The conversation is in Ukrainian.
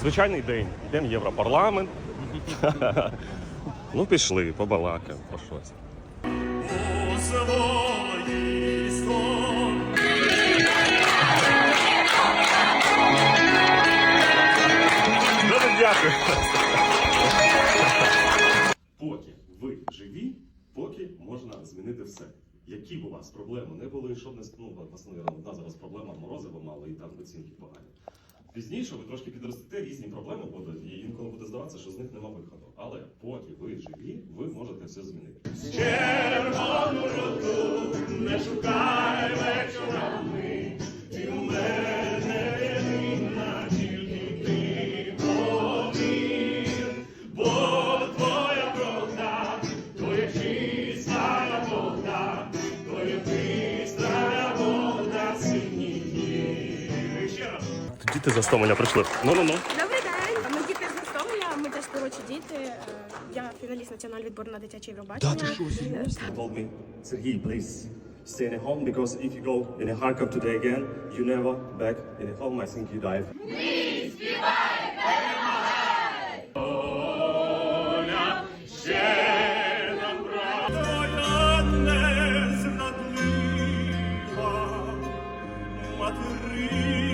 Звичайний день. Йдемо в Європарламент. ну, пішли, побалакаємо про щось. Дякую. Поки ви живі, поки можна змінити все. Які б у вас проблеми не були, що б не ну, вас, наверное, одна зараз проблема морозива мало і там оцінки погані. Пізніше ви трошки підростете, різні проблеми будуть, і інколи буде здаватися, що з них нема виходу. Але поки ви живі, ви можете все змінити. Діти за 100 мене прийшли. Ну-ну-ну. Добрий день. Ми діти з Гостомеля, ми теж творчі діти. Е, Я фіналіст національного відбору на дитяче Євробачення. Е, told me, Sergey, please stay in a home because if you go in a Kharkov today again, you never back in a home. I think you die. Незрадлива материнська ласка